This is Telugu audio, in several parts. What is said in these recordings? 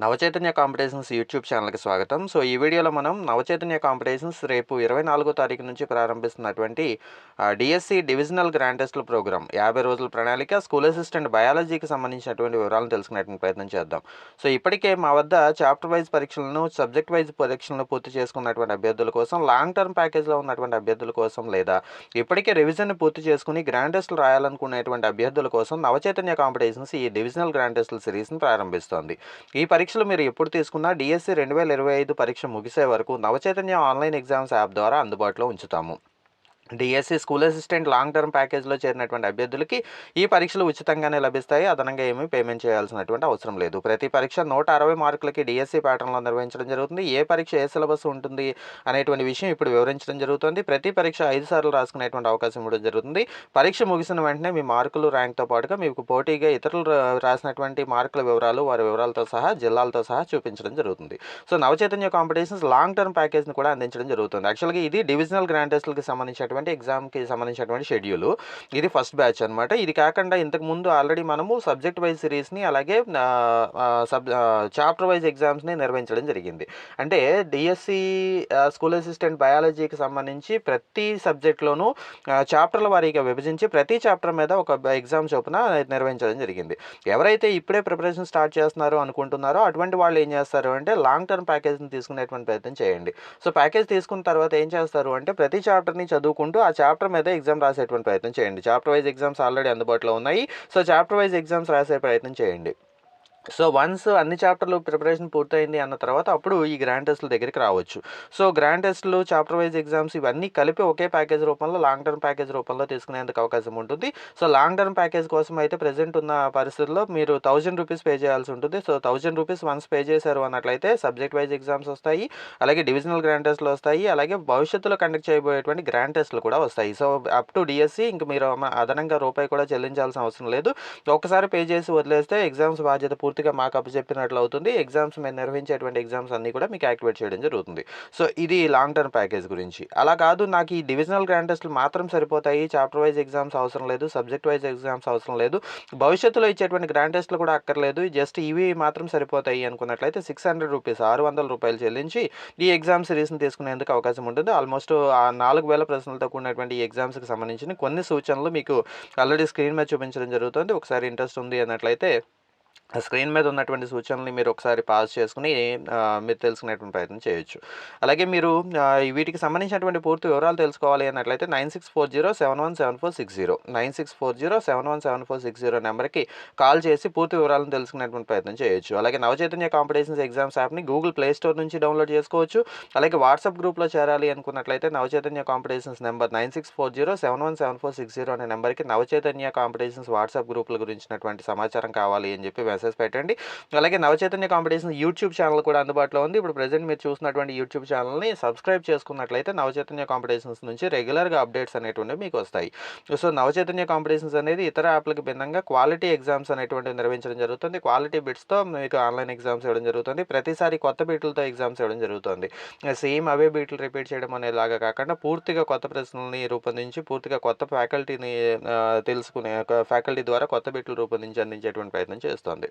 నవచైతన్య కాంపిటీషన్స్ యూట్యూబ్ ఛానల్కి స్వాగతం. సో ఈ వీడియోలో మనం నవచైతన్య కాంపిటీషన్స్ రేపు ఇరవై నాలుగో తారీఖు నుంచి ప్రారంభిస్తున్నటువంటి డిఎస్సి డివిజనల్ గ్రాండ్ టెస్టుల ప్రోగ్రామ్ యాభై రోజుల ప్రణాళిక స్కూల్ అసిస్టెంట్ బయాలజీకి సంబంధించినటువంటి వివరాలను తెలుసుకునేటువంటి ప్రయత్నం చేద్దాం. సో ఇప్పటికే మా వద్ద చాప్టర్ వైజ్ పరీక్షలను సబ్జెక్ట్ వైజ్ పరీక్షలను పూర్తి చేసుకున్నటువంటి అభ్యర్థుల కోసం లాంగ్ టర్మ్ ప్యాకేజ్లో ఉన్నటువంటి అభ్యర్థుల కోసం లేదా ఇప్పటికే రివిజన్ పూర్తి చేసుకుని గ్రాండ్ టెస్టులు రాయాలనుకునేటువంటి అభ్యర్థుల కోసం నవచైతన్య కాంపిటీషన్స్ ఈ డివిజనల్ గ్రాండ్ టెస్టుల సిరీస్ని ప్రారంభిస్తోంది. ఈ పరీక్షలు మీరు ఎప్పుడు తీసుకున్నా డిఎస్సి రెండు వేల ఇరవై ఐదు పరీక్ష ముగిసే వరకు నవచైతన్య ఆన్లైన్ ఎగ్జామ్స్ యాప్ ద్వారా అందుబాటులో ఉంచుతాము. DSC school assistant long term ప్యాకేజ్లో చేరినటువంటి అభ్యర్థులకి ఈ పరీక్షలు ఉచితంగానే లభిస్తాయి. అదనంగా ఏమీ పేమెంట్ చేయాల్సినటువంటి అవసరం లేదు. ప్రతి పరీక్ష నూట అరవై మార్కులకి డిఎస్సి ప్యాటర్న్లో నిర్వహించడం జరుగుతుంది. ఏ పరీక్ష ఏ సిలబస్ ఉంటుంది అనేటువంటి విషయం ఇప్పుడు వివరించడం జరుగుతుంది. ప్రతి పరీక్ష ఐదు సార్లు రాసుకునేటువంటి అవకాశం ఇవ్వడం జరుగుతుంది. పరీక్ష ముగిసిన వెంటనే మీ మార్కులు ర్యాంక్తో పాటుగా మీకు పోటీగా ఇతరులు రాసినటువంటి మార్కుల వివరాలు వారి వివరాలతో సహా జిల్లాలతో సహా చూపించడం జరుగుతుంది. So Navachaitanya competitions long term ప్యాకేజ్ని కూడా అందించడం జరుగుతుంది. యాక్చువల్గా ఇది డివిజనల్ గ్రాండ్ టెస్ట్లకి సంబంధించినటువంటి ఎగ్జామ్కి సంబంధించినటువంటి షెడ్యూల్ ఇది ఫస్ట్ బ్యాచ్ అనమాట ఇది కాకుండా ఇంతకు ముందు ఆల్రెడీ మనము సబ్జెక్ట్ వైజ్ సిరీస్ని అలాగే సబ్ చాప్టర్ వైజ్ ఎగ్జామ్స్ని నిర్వహించడం జరిగింది. అంటే డిఎస్సి స్కూల్ అసిస్టెంట్ బయాలజీకి సంబంధించి ప్రతి సబ్జెక్ట్లోనూ చాప్టర్ల వారీగా విభజించి ప్రతి చాప్టర్ మీద ఒక ఎగ్జామ్ చొప్పున నిర్వహించడం జరిగింది. ఎవరైతే ఇప్పుడే ప్రిపరేషన్ స్టార్ట్ చేస్తున్నారో అనుకుంటున్నారో అటువంటి వాళ్ళు ఏం చేస్తారు అంటే లాంగ్ టర్మ్ ప్యాకేజ్ని తీసుకునేటువంటి ప్రయత్నం చేయండి. సో ప్యాకేజ్ తీసుకున్న తర్వాత ఏం చేస్తారు అంటే ప్రతి చాప్టర్ని చదువుకుంటూ ఆ చాప్టర్ మీద ఎగ్జామ్ రాసేటువంటి ప్రయత్నం చేయండి. చాప్టర్ వైజ్ ఎగ్జామ్స్ ఆల్రెడీ అందుబాటులో ఉన్నాయి. సో చాప్టర్ వైజ్ ఎగ్జామ్స్ రాసే ప్రయత్నం చేయండి. సో వన్స్ అన్ని చాప్టర్లు ప్రిపరేషన్ పూర్తయింది అన్న తర్వాత అప్పుడు ఈ గ్రాండ్ టెస్ట్ల దగ్గరికి రావచ్చు. సో గ్రాండ్ టెస్ట్లు చాప్టర్ వైజ్ ఎగ్జామ్స్ ఇవన్నీ కలిపి ఒకే ప్యాకేజ్ రూపంలో లాంగ్ టర్మ్ ప్యాకేజ్ రూపంలో తీసుకునేందుకు అవకాశం ఉంటుంది. సో లాంగ్ టర్మ్ ప్యాకేజ్ కోసం అయితే ప్రజెంట్ ఉన్న పరిస్థితుల్లో మీరు థౌజండ్ రూపీస్ పే చేయాల్సి ఉంటుంది. So thousand rupees once pay చేశారు అన్నట్లయితే సబ్జెక్ట్ వైజ్ ఎగ్జామ్స్ వస్తాయి. అలాగే డివిజనల్ గ్రాండ్ టెస్ట్లు వస్తాయి. అలాగే భవిష్యత్తులో కండక్ట్ చేయబోయేటువంటి గ్రాండ్ టెస్ట్లు కూడా వస్తాయి. సో అప్ టు డిఎస్సి ఇంక మీరు అదనంగా రూపాయి కూడా చెల్లించాల్సిన అవసరం లేదు. ఒక్కసారి పే చేసి వదిలేస్తే ఎగ్జామ్స్ బాధ్యత పూర్తి పూర్తిగా మాకు అప్పచెప్పినట్లు అవుతుంది. ఎగ్జామ్స్ మేము నిర్వహించేటువంటి ఎగ్జామ్స్ అన్ని కూడా మీకు యాక్టివేట్ చేయడం జరుగుతుంది. సో ఇది లాంగ్ టర్మ్ ప్యాకేజ్ గురించి. అలా కాదు నాకు ఈ డివిజనల్ గ్రాండ్ టెస్ట్లు మాత్రం సరిపోతాయి. చాప్టర్ వైజ్ ఎగ్జామ్స్ అవసరం లేదు. సబ్జెక్ట్ వైజ్ ఎగ్జామ్స్ అవసరం లేదు. భవిష్యత్తులో ఇచ్చేటువంటి గ్రాండ్ టెస్ట్లు కూడా అక్కర్లేదు. జస్ట్ ఇవి మాత్రం సరిపోతాయి అనుకున్నట్లయితే సిక్స్ హండ్రెడ్ రూపీస్ ఆరు వందల రూపాయలు చెల్లించి ఈ ఎగ్జామ్ సిరీస్ని తీసుకునేందుకు అవకాశం ఉంటుంది. ఆల్మోస్ట్ ఆ నాలుగు వేల ప్రశ్నలతో కూడినటువంటి ఈ ఎగ్జామ్స్కి సంబంధించిన కొన్ని సూచనలు మీకు ఆల్రెడీ స్క్రీన్ మీద చూపించడం జరుగుతుంది. ఒకసారి ఇంట్రెస్ట్ ఉంది అన్నట్లయితే స్క్రీన్ మీద ఉన్నటువంటి సూచనల్ని మీరు ఒకసారి పాస్ చేసుకుని మీరు తెలుసుకునేటువంటి ప్రయత్నం చేయొచ్చు. అలాగే మీరు వీటికి సంబంధించినటువంటి పూర్తి వివరాలు తెలుసుకోవాలి అన్నట్లయితే nine six four zero seven one seven four six zero. Nine six four zero seven one seven four six zero నెంబర్కి కాల్ చేసి పూర్తి వివరాలను తెలుసుకునేటువంటి ప్రయత్నం చేయొచ్చు. అలాగే నవచైతన్య కాంపిటీషన్స్ ఎగ్జామ్స్ యాప్ని గూగుల్ ప్లే స్టోర్ నుంచి డౌన్లోడ్ చేసుకోవచ్చు. అలాగే వాట్సాప్ గ్రూప్లో చేరాలి అనుకున్నట్లయితే Navachaitanya competitions number nine six four zero seven one seven four six zero అనే నెంబర్కి నవచైతన్య కాంపిటీషన్స్ వాట్సాప్ గ్రూపుల గురించినటువంటి సమాచారం కావాలి అని చెప్పి మెసేజ్ పెట్టండి. అలాగే నవచైతన్య కాంపిటీషన్ యూట్యూబ్ ఛానల్ కూడా అందుబాటులో ఉంది. ఇప్పుడు ప్రజెంట్ మీరు చూసినటువంటి యూట్యూబ్ ఛానల్ని సబ్స్క్రైబ్ చేసుకున్నట్లయితే నవచైతన్య కాంపిటీషన్స్ నుంచి రెగ్యులర్గా అప్డేట్స్ అనేటువంటివి మీకు వస్తాయి. సో నవచైతన్య కాంపిటీషన్స్ అనేది ఇతర యాప్లకు భిన్నంగా క్వాలిటీ ఎగ్జామ్స్ అనేటువంటివి నిర్వహించడం జరుగుతుంది. క్వాలిటీ బిట్స్తో మీకు ఆన్లైన్ ఎగ్జామ్స్ ఇవ్వడం జరుగుతుంది. ప్రతిసారి కొత్త బీట్లతో ఎగ్జామ్స్ ఇవ్వడం జరుగుతుంది. సేమ్ అవే బీట్లు రిపీట్ చేయడం అనేలాగా కాకుండా పూర్తిగా కొత్త ప్రశ్నల్ని రూపొందించి పూర్తిగా కొత్త ఫ్యాకల్టీని తెలుసుకునే ఫ్యాకల్టీ ద్వారా కొత్త బీట్లు రూపొందించి అందించేటువంటి ప్రయత్నం చేస్తుంది.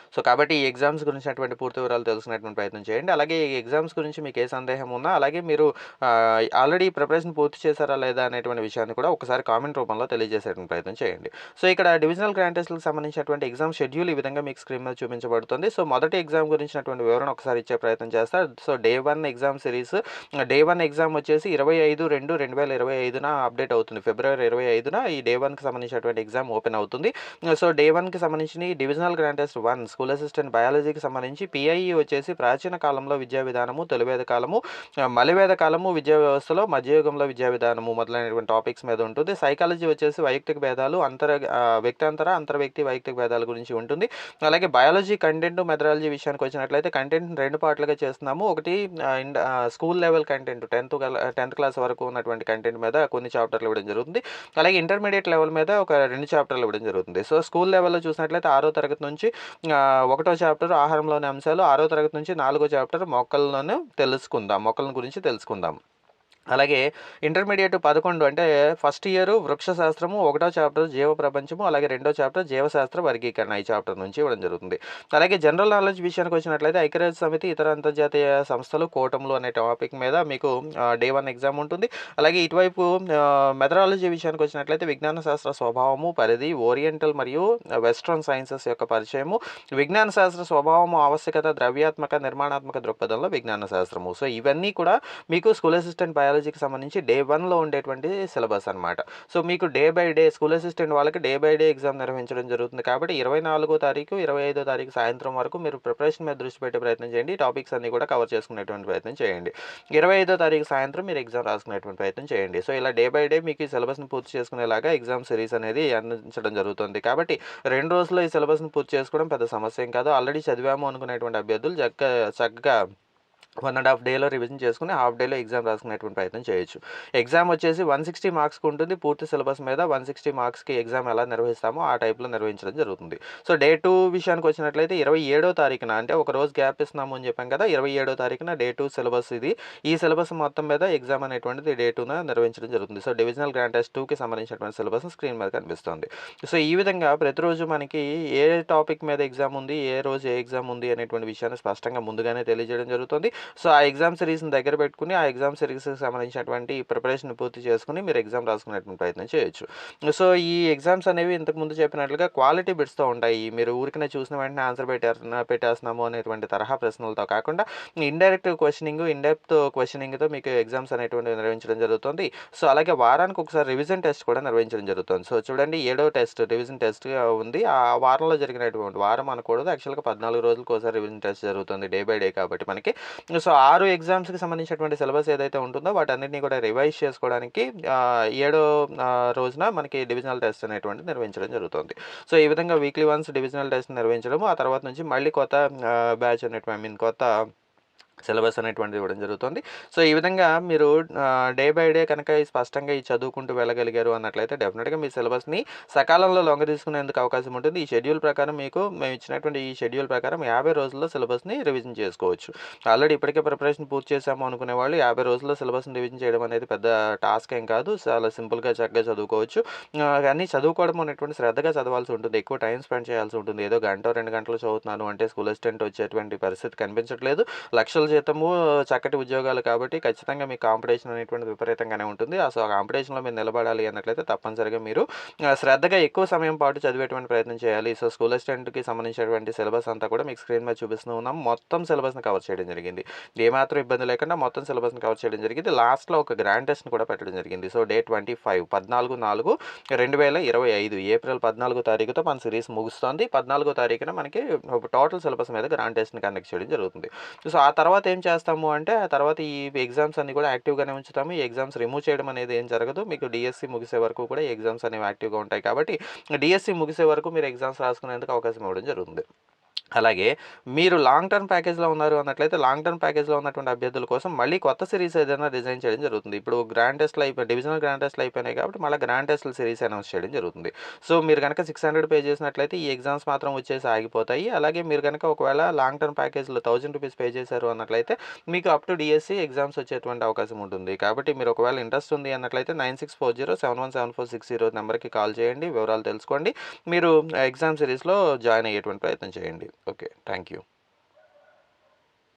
సో కాబట్టి ఈ ఎగ్జామ్స్ గురించినటువంటి పూర్తి వివరాలు తెలుసుకునేటువంటి ప్రయత్నం చేయండి. అలాగే ఈ ఎగ్జామ్స్ గురించి మీకు ఏ సందేహం ఉన్నా అలాగే మీరు ఆల్రెడీ ప్రిపరేషన్ పూర్తి చేశారా లేదా అనేటువంటి విషయాన్ని కూడా ఒకసారి కామెంట్ రూపంలో తెలియజేసేటువంటి ప్రయత్నం చేయండి. సో ఇక్కడ డివిజనల్ గ్రాండ్ టెస్ట్లకు సంబంధించినటువంటి ఎగ్జామ్ షెడ్యూల్ ఈ విధంగా మీకు స్క్రీన్ మీద చూపించబడుతుంది. సో మొదటి ఎగ్జామ్ గురించినటువంటి వివరణ ఒకసారి ఇచ్చే ప్రయత్నం చేస్తారు so day one exam series day one exam వచ్చేసి ఇరవై ఐదు రెండు రెండు వేల ఇరవై ఐదున అప్డేట్ అవుతుంది. ఫిబ్రవరి ఇరవై ఐదున ఈ డే వన్కి సంబంధించినటువంటి ఎగ్జామ్ ఓపెన్ అవుతుంది. సో డే వన్కి సంబంధించిన ఈ divisional grand test one school assistant బయాలజీకి సంబంధించి పిఐఈ వచ్చేసి ప్రాచీన కాలంలో విద్యా విధానము తొలివేద కాలము మలివేద కాలము విద్యా వ్యవస్థలో మధ్యయుగంలో విద్యా విధానము మొదలైనటువంటి టాపిక్స్ మీద ఉంటుంది. సైకాలజీ వచ్చేసి వైయక్తిక భేదాలు అంతర వ్యక్తాంతర అంతర వ్యక్తి వైయక్తిక భేదాల గురించి ఉంటుంది. అలాగే బయాలజీ కంటెంట్ మెథడాలజీ విషయానికి వచ్చినట్లయితే కంటెంట్ రెండు పార్ట్లుగా చేస్తున్నాము. ఒకటి school level content tenth tenth class వరకు ఉన్నటువంటి కంటెంట్ మీద కొన్ని చాప్టర్లు ఇవ్వడం జరుగుతుంది. అలాగే ఇంటర్మీడియట్ లెవెల్ మీద ఒక రెండు చాప్టర్లు ఇవ్వడం జరుగుతుంది. సో స్కూల్ లెవెల్లో చూసినట్లయితే ఆరో తరగతి నుంచి ఒకటో చాప్టర్ ఆహారంలోని అంశాలు ఆరో తరగతి నుంచి నాలుగో చాప్టర్ మొక్కలను తెలుసుకుందాం. మొక్కల గురించి తెలుసుకుందాం. అలాగే ఇంటర్మీడియట్ పదకొండు అంటే ఫస్ట్ ఇయర్ వృక్షశాస్త్రము ఒకటో చాప్టర్ జీవ ప్రపంచము అలాగే రెండో చాప్టర్ జీవశాస్త్ర వర్గీకరణ ఈ చాప్టర్ నుంచి ఇవ్వడం జరుగుతుంది. అలాగే జనరల్ నాలెడ్జ్ విషయానికి వచ్చినట్లయితే ఐక్యరాజ్య సమితి ఇతర అంతర్జాతీయ సంస్థలు కూటములు అనే టాపిక్ మీద మీకు డే వన్ ఎగ్జామ్ ఉంటుంది. అలాగే ఇటువైపు మెథడాలజీ విషయానికి వచ్చినట్లయితే విజ్ఞాన శాస్త్ర స్వభావము పరిధి ఓరియంటల్ మరియు వెస్ట్రన్ సైన్సెస్ యొక్క పరిచయము విజ్ఞాన శాస్త్ర స్వభావము ఆవశ్యకత ద్రవ్యాత్మక నిర్మాణాత్మక దృక్పథంలో విజ్ఞాన శాస్త్రము సో ఇవన్నీ కూడా మీకు స్కూల్ అసిస్టెంట్ బయాలజీకి సంబంధించి డే వన్లో ఉండేటువంటి సిలబస్ అనమాట సో మీకు day by day school assistant వాళ్ళకి డే బై డే ఎగ్జామ్ నిర్వహించడం జరుగుతుంది. కాబట్టి ఇరవై నాలుగో తారీఖు ఇరవై ఐదో తారీఖు సాయంత్రం వరకు మీరు ప్రిపరేషన్ మీద దృష్టి పెట్టే ప్రయత్నం చేయండి. టాపిక్స్ అన్ని కూడా కవర్ చేసుకునేటువంటి ప్రయత్నం చేయండి. ఇరవై ఐదో తారీఖు సాయంత్రం మీరు ఎగ్జామ్ రాసుకునేటువంటి ప్రయత్నం చేయండి. సో ఇలా డే బై డే మీకు ఈ సిలబస్ని పూర్తి చేసుకునేలాగా ఎగ్జామ్ సిరీస్ అనేది అందించడం జరుగుతుంది. కాబట్టి రెండు రోజుల్లో ఈ సిలబస్ని పూర్తి చేసుకోవడం పెద్ద సమస్య ఏం కాదు. ఆల్రెడీ చదివాము అనుకునేటువంటి అభ్యర్థులు చక్కగా చక్కగా వన్ అండ్ హాఫ్ డేలో రివిజన్ చేసుకుని హాఫ్ డేలో ఎగ్జామ్ రాసుకునేటువంటి ప్రయత్నం చేయొచ్చు. ఎగ్జామ్ వచ్చేసి వన్ సిక్స్టీ మార్క్స్కి ఉంటుంది. పూర్తి సిలబస్ మీద వన్ సిక్స్టీ మార్క్స్కి ఎగ్జామ్ ఎలా నిర్వహిస్తామో ఆ టైప్లో నిర్వహించడం జరుగుతుంది. సో డే టూ విషయానికి వచ్చినట్లయితే ఇరవై ఏడో తారీఖున అంటే ఒక రోజు గ్యాప్ ఇస్తున్నాము అని చెప్పాం కదా ఇరవై ఏడో తారీఖున డే టూ సిలబస్ ఇది. ఈ సిలబస్ మొత్తం మీద ఎగ్జామ్ అనేటువంటిది డే టూన నిర్వహించడం జరుగుతుంది. సో డివిజనల్ గ్రాండ్ టెస్ట్ టూకి సంబంధించినటువంటి సిలబస్ స్క్రీన్ మీద కనిపిస్తుంది. సో ఈ విధంగా ప్రతిరోజు మనకి ఏ టాపిక్ మీద ఎగ్జామ్ ఉంది ఏ రోజు ఏ ఎగ్జామ్ ఉంది అనేటువంటి విషయాన్ని స్పష్టంగా ముందుగానే తెలియజేయడం జరుగుతుంది. సో ఆ ఎగ్జామ్ సిరీస్ని దగ్గర పెట్టుకుని ఆ ఎగ్జామ్ సిరీస్కి సంబంధించినటువంటి ప్రిపరేషన్ పూర్తి చేసుకుని మీరు ఎగ్జామ్ రాసుకునేటువంటి ప్రయత్నం చేయొచ్చు. సో ఈ ఎగ్జామ్స్ అనేవి ఇంతకు ముందు చెప్పినట్లుగా క్వాలిటీ బిట్స్తో ఉంటాయి. మీరు ఊరికనే చూసిన వెంటనే ఆన్సర్ పెట్టారు పెట్టేస్తున్నాము అనేటువంటి తరహా ప్రశ్నలతో కాకుండా ఇండైరెక్ట్ క్వశ్చనింగ్ ఇండెప్త్ క్వశ్చనింగ్తో మీకు ఎగ్జామ్స్ అనేటువంటి నిర్వహించడం జరుగుతుంది. సో అలాగే వారానికి ఒకసారి రివిజన్ టెస్ట్ కూడా నిర్వహించడం జరుగుతుంది. సో చూడండి ఏడో టెస్ట్ రివిజన్ టెస్ట్ ఉంది. ఆ వారంలో జరిగినటువంటి వారం అనకూడదు. యాక్చువల్గా పద్నాలుగు రోజులకు ఒకసారి రివిజన్ టెస్ట్ జరుగుతుంది డే బై డే కాబట్టి మనకి. సో ఆరు ఎగ్జామ్స్కి సంబంధించినటువంటి సిలబస్ ఏదైతే ఉంటుందో వాటన్నిటిని కూడా రివైజ్ చేసుకోవడానికి ఏడో రోజున మనకి డివిజనల్ టెస్ట్ అనేటువంటి నిర్వహించడం జరుగుతుంది. సో ఈ విధంగా వీక్లీ వన్స్ డివిజనల్ టెస్ట్ నిర్వహించడం ఆ తర్వాత నుంచి మళ్ళీ కొత్త బ్యాచ్ అనేటువంటి ఐ మీన్ కొత్త సిలబస్ అనేటువంటిది ఇవ్వడం జరుగుతుంది. సో ఈ విధంగా మీరు డే బై డే కనుక ఈ స్పష్టంగా ఈ చదువుకుంటూ వెళ్ళగలిగారు అన్నట్లయితే డెఫినెట్గా మీ సిలబస్ని సకాలంలో లొంగ తీసుకునేందుకు అవకాశం ఉంటుంది. ఈ షెడ్యూల్ ప్రకారం మీకు మేము ఇచ్చినటువంటి ఈ షెడ్యూల్ ప్రకారం యాభై రోజుల్లో సిలబస్ని రివిజన్ చేసుకోవచ్చు. ఆల్రెడీ ఇప్పటికే ప్రిపరేషన్ పూర్తి చేసాము అనుకునే వాళ్ళు యాభై రోజుల్లో సిలబస్ని రివిజన్ చేయడం అనేది పెద్ద టాస్క్ ఏం కాదు. చాలా సింపుల్గా చక్కగా చదువుకోవచ్చు. కానీ చదువుకోవడం అనేటువంటి శ్రద్ధగా చదవాల్సి ఉంటుంది. ఎక్కువ టైం స్పెండ్ చేయాల్సి ఉంటుంది. ఏదో గంట రెండు గంటలు చదువుతున్నాను అంటే స్కూల్ అసిస్టెంట్ వచ్చేటువంటి పరిస్థితి కనిపించట్లేదు. లక్షలు జీతము చక్కటి ఉద్యోగాలు కాబట్టి ఖచ్చితంగా మీ కాంపిటీషన్ అనేటువంటి విపరీతంగానే ఉంటుంది. ఆ సో ఆ కాంపిటీషన్లో మీరు నిలబడాలి అన్నట్లయితే తప్పనిసరిగా మీరు శ్రద్ధగా ఎక్కువ సమయం పాటు చదివేటువంటి ప్రయత్నం చేయాలి. సో స్కూల్ అసిస్టెంట్కి సంబంధించినటువంటి సిలబస్ అంతా కూడా మీకు స్క్రీన్ మీద చూపిస్తూ ఉన్నాం. మొత్తం సిలబస్ని కవర్ చేయడం జరిగింది. ఏమాత్రం ఇబ్బంది లేకుండా మొత్తం సిలబస్ని కవర్ చేయడం జరిగింది. లాస్ట్లో ఒక గ్రాండ్ టెస్ట్ని కూడా పెట్టడం జరిగింది. సో డే ట్వంటీ ఫైవ్ పద్నాలుగు నాలుగు రెండు వేల ఇరవై ఐదు ఏప్రిల్ పద్నాలుగో తారీఖుతో మన సిరీస్ ముగుస్తుంది. పద్నాలుగో తారీఖున మనకి టోటల్ సిలబస్ మీద గ్రాండ్ టెస్ట్ని కండక్ట్ చేయడం జరుగుతుంది. సో ఆ తర్వాత ఏం చేస్తాము అంటే ఆ తర్వాత ఈ ఎగ్జామ్స్ అన్ని కూడా యాక్టివ్గానే ఉంచుతాము. ఈ ఎగ్జామ్స్ రిమూవ్ చేయడం అనేది ఏం జరగదు. మీకు డిఎస్సి ముగిసే వరకు కూడా ఈ ఎగ్జామ్స్ అనేవి యాక్టివ్గా ఉంటాయి కాబట్టి డిఎస్సి ముగిసే వరకు మీరు ఎగ్జామ్స్ రాసుకునేందుకు అవకాశం ఇవ్వడం జరుగుతుంది. అలాగే మీరు లాంగ్ టర్మ్ ప్యాకేజ్లో ఉన్నారు అన్నట్లయితే లాంగ్ టర్మ్ ప్యాకేజ్లో ఉన్నటువంటి అభ్యర్థుల కోసం మళ్ళీ కొత్త సిరీస్ ఏదైనా డిజైన్ చేయడం జరుగుతుంది. ఇప్పుడు గ్రాండ్ టెస్ట్లు అయిపోయి డివిజనల్ గ్రాండ్ టెస్ట్లు అయిపోయినాయి కాబట్టి మళ్ళీ గ్రాండ్ టెస్ట్ల సిరీస్ అనౌన్స్ చేయడం జరుగుతుంది. సో మీరు కనుక సిక్స్ హండ్రెడ్ పే చేసినట్లయితే ఈ ఎగ్జామ్స్ మాత్రం వచ్చేసి ఆగిపోతాయి. అలాగే మీరు కనుక ఒకవేళ లాంగ్ టర్మ్ ప్యాకేజ్లో థౌజండ్ రూపీస్ పే చేశారు అన్నట్లయితే మీకు అప్ టు డిఎస్సి ఎగ్జామ్స్ వచ్చేటువంటి అవకాశం ఉంటుంది. కాబట్టి మీరు ఒకవేళ ఇంట్రెస్ట్ ఉంది అన్నట్లయితే nine six four zero seven one seven four six zero నెంబర్కి కాల్ చేయండి. వివరాలు తెలుసుకోండి మీరు ఎగ్జామ్ సిరీస్లో జాయిన్ అయ్యేటువంటి ప్రయత్నం చేయండి. okay thank you.